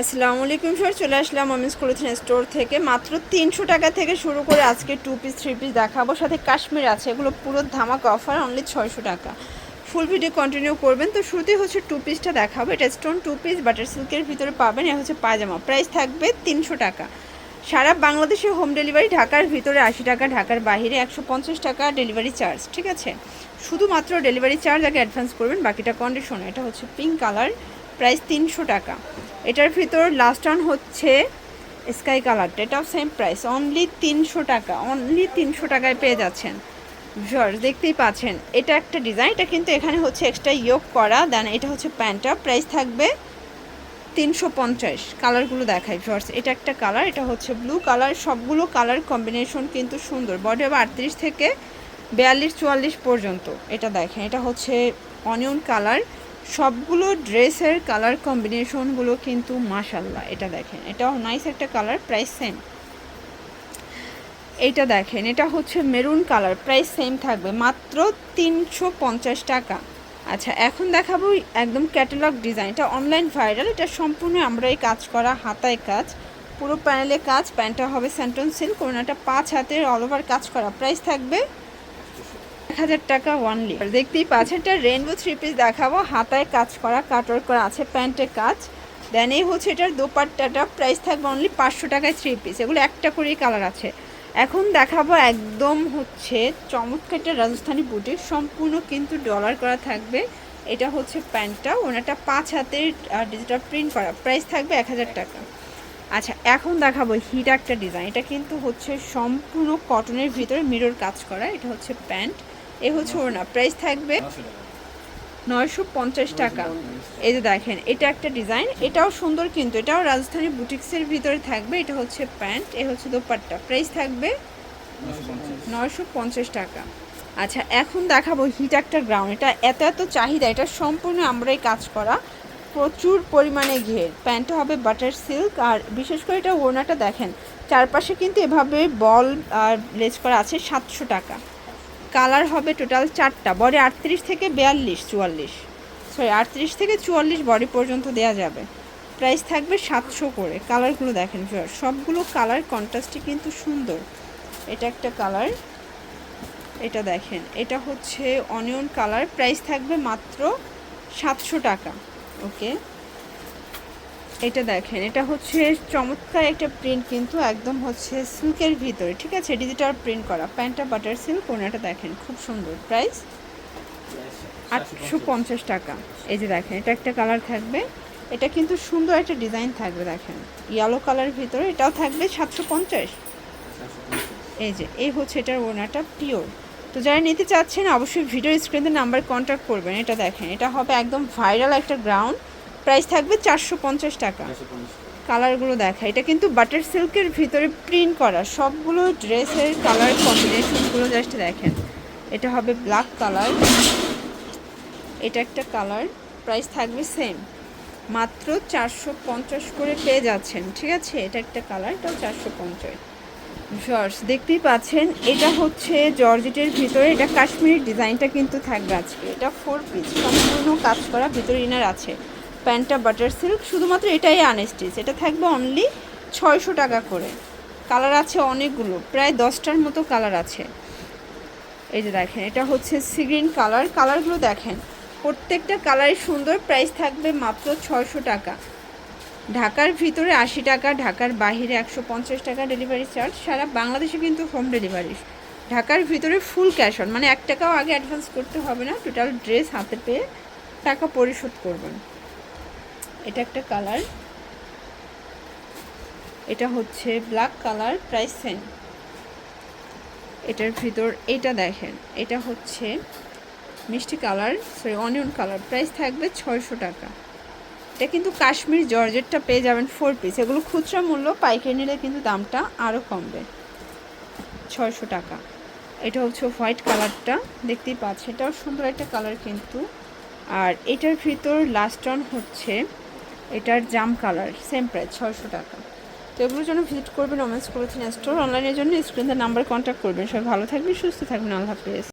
আসসালামু আলাইকুম স্যার চলে আসলাম অমিস কলেথিন স্টোর থেকে। মাত্র তিনশো টাকা থেকে শুরু করে আজকে টু পিস থ্রি পিস দেখাবো। সাথে কাশ্মীর আছে, এগুলো পুরো ধামাকা অফার অনলি ছয়শো টাকা। ফুল ভিডিও কন্টিনিউ করবেন। তো শুরুতেই হচ্ছে টু পিসটা দেখাবো। এটা স্টোন টু পিস বাটার সিল্কের ভিতরে পাবেন। এ হচ্ছে পায়জামা। প্রাইস থাকবে তিনশো টাকা। সারা বাংলাদেশে হোম ডেলিভারি ঢাকার ভিতরে আশি টাকা, ঢাকার বাইরে একশো পঞ্চাশ টাকা ডেলিভারি চার্জ ঠিক আছে? শুধুমাত্র ডেলিভারি চার্জ আগে অ্যাডভান্স করবেন, বাকিটা কন্ডিশন এটা হচ্ছে পিঙ্ক কালার প্রাইস তিনশো টাকা। এটার ভিতর লাস্ট অন হচ্ছে স্কাই কালারটা এটাও সেম প্রাইস অনলি তিনশো টাকা অনলি তিনশো টাকায় পেয়ে যাচ্ছেন। ভিউয়ার্স দেখতেই পাচ্ছেন, এটা একটা ডিজাইন এটা কিন্তু এখানে হচ্ছে এক্সট্রা ইয়োগ করা। দেন এটা হচ্ছে প্যান্টটা প্রাইস থাকবে তিনশো পঞ্চাশ। কালারগুলো দেখাই ভিউয়ার্স এটা একটা কালার এটা হচ্ছে ব্লু কালার সবগুলো কালার কম্বিনেশন কিন্তু সুন্দর। বডি হবে আটত্রিশ থেকে বিয়াল্লিশ, চুয়াল্লিশ পর্যন্ত। এটা দেখেন, এটা হচ্ছে অনিয়ন কালার সবগুলো ড্রেসের কালার কম্বিনেশনগুলো কিন্তু মাশাল্লাহ এটা দেখেন। এটাও নাইস একটা কালার প্রাইস সেম এটা দেখেন, এটা হচ্ছে মেরুন কালার প্রাইস সেম থাকবে, মাত্র তিনশো পঞ্চাশ টাকা। আচ্ছা এখন দেখাবো একদম ক্যাটালগ ডিজাইন এটা অনলাইন ভাইরাল এটা সম্পূর্ণ আমরাই কাজ করা, হাতায় কাজ। পুরো প্যানেলে কাজ, প্যান্টটা হবে স্যান্টন সিল্ক কোনোটা পাঁচ হাতের অল ওভার কাজ করা। প্রাইস থাকবে এক হাজার টাকা ওয়ানলি দেখতেই পাচ্ছেন এটা রেনবো থ্রি পিস দেখাবো। হাতায় কাজ করা কাটওয়ার্ক করা আছে প্যান্টে কাজ। দেন এই হচ্ছে এটার দোপাট্টাটা। প্রাইস থাকবে অনলি পাঁচশো টাকায় থ্রি পিস এগুলো একটা করেই কালার আছে। এখন দেখাবো একদম হচ্ছে চমৎকার একটা রাজস্থানি বুটিক সম্পূর্ণ কিন্তু ডলার করা থাকবে। এটা হচ্ছে প্যান্টটা। ওনাটা পাঁচ হাতের ডিজিটাল প্রিন্ট করা। প্রাইস থাকবে এক হাজার টাকা। আচ্ছা এখন দেখাবো হিট একটা ডিজাইন এটা কিন্তু হচ্ছে সম্পূর্ণ কটনের ভিতরে মিরর কাজ করা। এটা হচ্ছে প্যান্ট। এ হচ্ছে ওড়না প্রাইস থাকবে নয়শো পঞ্চাশ টাকা। এই যে দেখেন, এটা একটা ডিজাইন এটাও সুন্দর কিন্তু, এটাও রাজস্থানী বুটিক্সের ভিতরে থাকবে, এটা হচ্ছে প্যান্ট এ হচ্ছে দোপাট্টা। প্রাইস থাকবে নয়শো পঞ্চাশ টাকা। আচ্ছা এখন দেখাবো হিট একটা গ্রাউন্ড এটা এত এত চাহিদা, এটা সম্পূর্ণ আমরাই কাজ করা। প্রচুর পরিমাণে ঘের প্যান্টটা হবে বাটার সিল্ক আর বিশেষ করে এটা ওড়নাটা দেখেন, চারপাশে কিন্তু এভাবে বল আর লেজ করা আছে সাতশো টাকা। কালার হবে টোটাল চারটা। বডি আটত্রিশ থেকে বিয়াল্লিশ, চুয়াল্লিশ। সরি আটত্রিশ থেকে চুয়াল্লিশ বডি পর্যন্ত দেওয়া যাবে। প্রাইস থাকবে সাতশো করে। কালারগুলো দেখেন সবগুলো কালার কন্ট্রাস্টই কিন্তু সুন্দর। এটা একটা কালার এটা দেখেন, এটা হচ্ছে অনিয়ন কালার প্রাইস থাকবে মাত্র সাতশো টাকা। ওকে এটা দেখেন, এটা হচ্ছে চমৎকার একটা প্রিন্ট কিন্তু একদম হচ্ছে সিল্কের ভিতরে, ঠিক আছে? ডিজিটাল প্রিন্ট করা। প্যান্টটা বাটার সিল্ক ওনাটা দেখেন, খুব সুন্দর। প্রাইস আটশো পঞ্চাশ টাকা। এই যে দেখেন, এটা একটা কালার থাকবে। এটা কিন্তু সুন্দর একটা ডিজাইন থাকবে, দেখেন। ইয়েলো কালার ভিতরে, এটাও থাকবে সাতশো পঞ্চাশ। এই যে, এই হচ্ছে এটার ওনাটা পিওর তো যারা নিতে চাচ্ছেন, অবশ্যই ভিডিও স্ক্রিনে নাম্বার কন্ট্যাক্ট করবেন। এটা দেখেন, এটা হবে একদম ভাইরাল একটা গ্রাউন্ড প্রাইস থাকবে চারশো পঞ্চাশ টাকা। কালারগুলো দেখা। এটা কিন্তু বাটার সিল্কের ভিতরে প্রিন্ট করা। সবগুলো ড্রেসের কালার কম্বিনেশনগুলো জাস্ট দেখেন। এটা হবে ব্ল্যাক কালার। এটা একটা কালার। প্রাইস থাকবে সেম। মাত্র চারশো পঞ্চাশ করে পেয়ে যাচ্ছেন ঠিক আছে? এটা একটা কালার এটাও চারশো পঞ্চাশ। জর্জ দেখতেই পাচ্ছেন এটা হচ্ছে জর্জেটের ভিতরে এটা কাশ্মীরি ডিজাইনটা কিন্তু থাকবে আজকে। এটা ফোর পিস সম্পূর্ণ কাজ করা ভিতরে ইনার আছে। প্যান্টটা বাটার সিল্ক, শুধুমাত্র এটাই আনস্টিচ এটা থাকবে অনলি ছয়শো টাকা করে। কালার আছে অনেকগুলো, প্রায় দশটার মতো কালার আছে। এই যে দেখেন, এটা হচ্ছে সিগ্রিন কালার কালারগুলো দেখেন, প্রত্যেকটা কালারই সুন্দর প্রাইস থাকবে মাত্র ছয়শো টাকা। ঢাকার ভিতরে আশি টাকা, ঢাকার বাহিরে একশো পঞ্চাশ টাকা ডেলিভারি চার্জ সারা বাংলাদেশে কিন্তু হোম ডেলিভারি ঢাকার ভিতরে ফুল ক্যাশ অন মানে এক টাকাও আগে অ্যাডভান্স করতে হবে না টোটাল ড্রেস হাতে পেয়ে টাকা পরিশোধ করবেন। এটা একটা কালার। এটা হচ্ছে ব্ল্যাক কালার, প্রাইস সেম। এটার ভিতর এটা দেখেন, এটা হচ্ছে মিষ্টি colour, sorry, onion colour. Price থাকবে ছয়শো টাকা। এটা কিন্তু কাশ্মীর জর্জেটটা পেয়ে যাবেন ফোর পিস এগুলো খুচরা মূল্য, পাইকারি নিলে কিন্তু দামটা আরও কমবে। ছয়শো টাকা। এটা হচ্ছে হোয়াইট কালারটা, দেখতেই পাচ্ছি এটাও সুন্দর একটা কালার কিন্তু। আর এটার ভিতর লাস্ট অন হচ্ছে এটার জাম কালার সেম প্রাইস ছয়শো টাকা। তো এগুলোর জন্য ভিজিট করবেন ওমেন্স করেছেন স্টোর অনলাইনের জন্য স্ক্রিনের নাম্বার কন্ট্যাক্ট করবেন। সবাই ভালো থাকবেন, সুস্থ থাকবেন, আল্লাহ হাফেজ।